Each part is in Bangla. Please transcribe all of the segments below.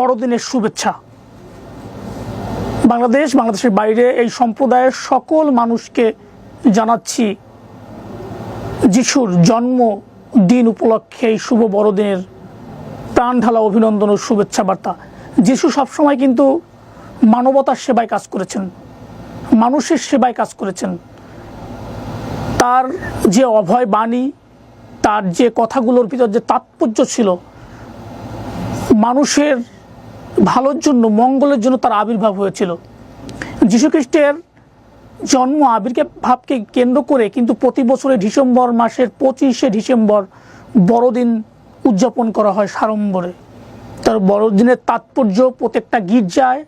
বড়দিনের শুভেচ্ছা। বাংলাদেশ, বাংলাদেশের বাইরে এই সম্প্রদায়ের সকল মানুষকে জানাচ্ছি, যিশুর জন্ম দিন উপলক্ষে এই শুভ বড়দিনের প্রাণ ঢালা অভিনন্দন ও শুভেচ্ছা বার্তা। যিশু সবসময় কিন্তু মানবতার সেবায় কাজ করেছেন, মানুষের সেবায় কাজ করেছেন। তার যে অভয় বাণী, তার যে কথাগুলোর ভিতর যে তাৎপর্য ছিল, মানুষের ভালোর জন্য, মঙ্গলের জন্য তার আবির্ভাব হয়েছিল। যীশুখ্রিস্টের জন্ম আবির্ভাব ভাবকে কেন্দ্র করে কিন্তু প্রতি বছরে ডিসেম্বর মাসের পঁচিশে ডিসেম্বর বড়দিন উদযাপন করা হয় সাড়ম্বরে। তার বড়দিনের তাৎপর্য প্রত্যেকটা গির্জায়,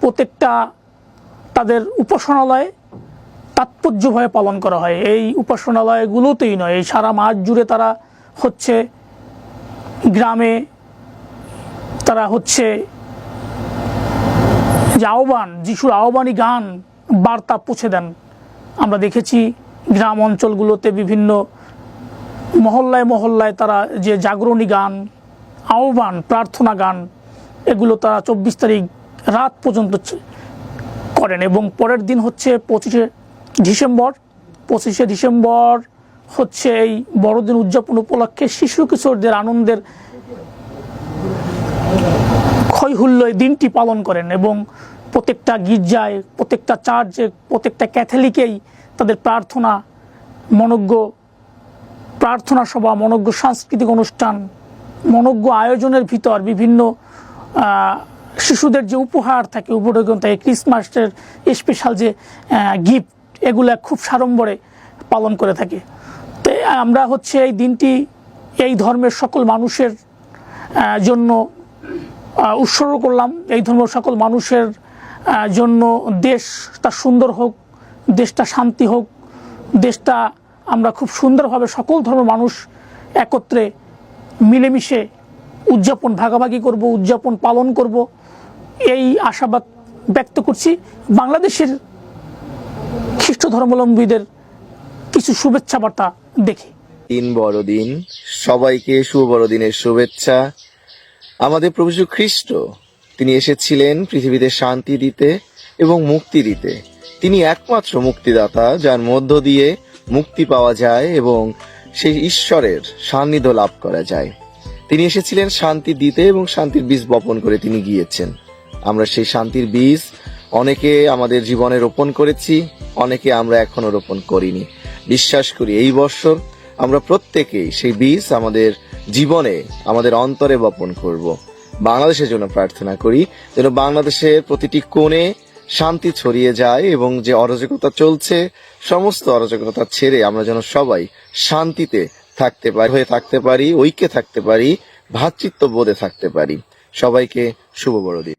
প্রত্যেকটা তাদের উপাসনালয়ে তাৎপর্যভাবে পালন করা হয়। এই উপাসনালয়গুলোতেই নয়, এই সারা মাস জুড়ে তারা হচ্ছে গ্রামে তারা হচ্ছে যে আহ্বান, যিশুর আহ্বানী গান, বার্তা পৌঁছে দেন। আমরা দেখেছি গ্রাম অঞ্চলগুলোতে বিভিন্ন মহল্লায় মহল্লায় তারা যে জাগরণী গান, আহ্বান, প্রার্থনা গান, এগুলো তারা চব্বিশ তারিখ রাত পর্যন্ত করেন এবং পরের দিন হচ্ছে পঁচিশে ডিসেম্বর। পঁচিশে ডিসেম্বর হচ্ছে এই বড়দিন উদযাপন উপলক্ষে শিশু কিশোরদের আনন্দের ক্ষয়হুল্য এই দিনটি পালন করেন এবং প্রত্যেকটা গির্জায়, প্রত্যেকটা চার্চে, প্রত্যেকটা ক্যাথলিকেই তাদের প্রার্থনা, মনজ্ঞ প্রার্থনা সভা, মনজ্ঞ সাংস্কৃতিক অনুষ্ঠান, মনজ্ঞ আয়োজনের ভিতর বিভিন্ন শিশুদের যে উপহার থাকে উপহার থাকে, ক্রিসমাসের স্পেশাল যে গিফট এগুলো খুব সাড়ম্বরে পালন করে থাকে। তো আমরা হচ্ছে এই দিনটি এই ধর্মের সকল মানুষের জন্য উৎসর্গ করলাম। এই ধর্ম সকল মানুষের জন্য দেশটা সুন্দর হোক, দেশটা শান্তি হোক, দেশটা আমরা খুব সুন্দরভাবে সকল ধর্মের মানুষ একত্রে মিলেমিশে উদযাপন, ভাগাভাগি করব, উদযাপন, পালন করব। এই আশাবাদ ব্যক্ত করছি। বাংলাদেশের খ্রিস্ট ধর্মাবলম্বীদের কিছু শুভেচ্ছা বার্তা দেখি। দিন বড়দিন। সবাইকে শুভ বড়দিনের শুভেচ্ছা। আমাদের প্রভু খ্রিস্ট তিনি এসেছিলেন পৃথিবীতে শান্তি দিতে এবং মুক্তি দিতে। তিনি একমাত্র মুক্তিদাতা, যার মধ্য দিয়ে মুক্তি পাওয়া যায় এবং সেই ঈশ্বরের সান্নিধ্য লাভ করা যায়। তিনি এসেছিলেন শান্তি দিতে এবং শান্তির বীজ বপন করে তিনি গিয়েছেন। আমরা সেই শান্তির বীজ অনেকে আমাদের জীবনে রোপণ করেছি, অনেকে আমরা এখনও রোপণ করিনি। বিশ্বাস করি, এই বছর আমরা প্রত্যেকেই সেই বীজ আমাদের জীবনে আমাদের অন্তরে বপন করব। বাংলাদেশের জন্য প্রার্থনা করি যেন বাংলাদেশের প্রতিটি কোণে শান্তি ছড়িয়ে যায় এবং যে অরাজকতা চলছে, সমস্ত অরাজকতা ছেড়ে আমরা যেন সবাই শান্তিতে থাকতে পারি, হয়ে থাকতে পারি, ঐক্যে থাকতে পারি ভ্রাতৃত্ব বোধে থাকতে পারি। সবাইকে শুভ বড়দিন।